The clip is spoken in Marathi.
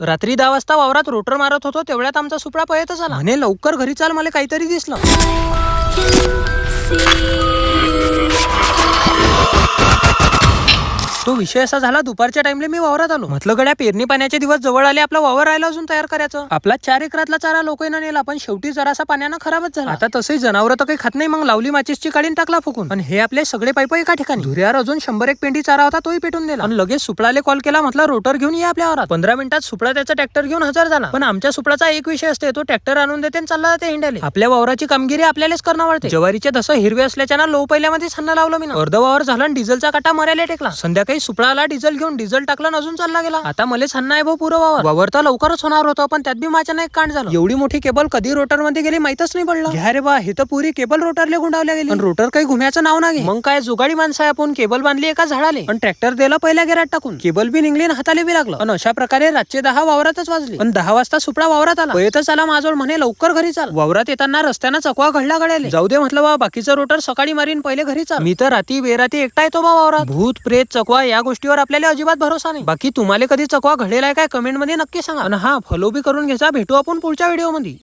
रात्री दहा वाजता वावरात रोटर मारत होतो तेवढ्यात आमचा सुपडा पळतच आला. म्हणे लवकर घरी चाल मला काहीतरी दिसलं. तो विषय असा झाला दुपारच्या टाइमला मी वावरात आलो. म्हटलं गड्या पेरणी पाण्याचे दिवस जवळ आले आपला वावर राहिला अजून तयार करायचं. आपला चार एकरातला चारा लोकांना नेला पण शेवटी जरासा पाण्यानं खराबच झाला. आता तसंही जनावर तर काही खात नाही मग लावली माचीसची काढीन टाकला फुकून. पण हे आपले सगळे पाईप एका ठिकाणी. धुऱ्यावर अजून शंभर एक पेंडी चारा होता तोही पेटून दिला आणि लगेच सुपळाले कॉल केला म्हटलं रोटर घेऊन ये आपल्या वरात पंधरा मिनिटात सुपळा त्याचा ट्रॅक्टर घेऊन हजर झाला. पण आमच्या सुपळाचा एक विषय असते तो ट्रॅक्टर आणून देते आणि चालला जाते हिंडाले. आपल्या वावराची कामगिरी आपल्यालाच करणं वाटते ज्वारीचे दसं हिरवे असल्याच्या लो पहिल्यामध्ये छन्न लावलं मी अर्ध वावर झालं आणि डिझेलचा काटा मरायला टेकला. संध्याकाळी सुपडाला डिझेल घेऊन डिझेल टाकलं आणि अजून चालला गेला. आता मला छन्न आहे भाऊ पुरं वावर. वावर तर लवकरच होणार होतं पण त्यात बी माझ्या नाही कांड झालं. एवढी मोठी केबल कधी रोटरमध्ये गेली माहितच नाही पडलं. घ्या रे बा हे तर पुरी केबल रोटरले गुंडावल्या गेली. पण रोटर काही घुम्याचं नाव नाही मग काय जुगाडी माणसं आहे आपण केबल बांधली एका झाडाले. पण ट्रॅक्टर दिला पहिल्या गेरात टाकून. केबल बी निघली आणि हाताले बी लागलं. पण अशा प्रकारे रातचे दहा वावरातच वाजले. पण दहा वाजता सुपडा वावरात आला. पळतच आला माझ्यावर म्हणे लवकर घरी चाल. वावरात येताना रस्त्यानं चकवा घडला गड्याले. जाऊ दे म्हटलं बा बाकीचं रोटर सकाळी मारीन पहिले घरी चाल. मी तर राती बेराती एकटा येतो बा वावरात. भूत प्रेत चकवा या गोष्टीवर आपल्याला अजिबात भरोसा नाही. बाकी तुम्हाला कधी चकवा घडेला आहे काय कमेंटमध्ये नक्की सांगा. आणि हा फॉलो बी करून घ्यायचा. भेटू आपण पुढच्या व्हिडिओमध्ये.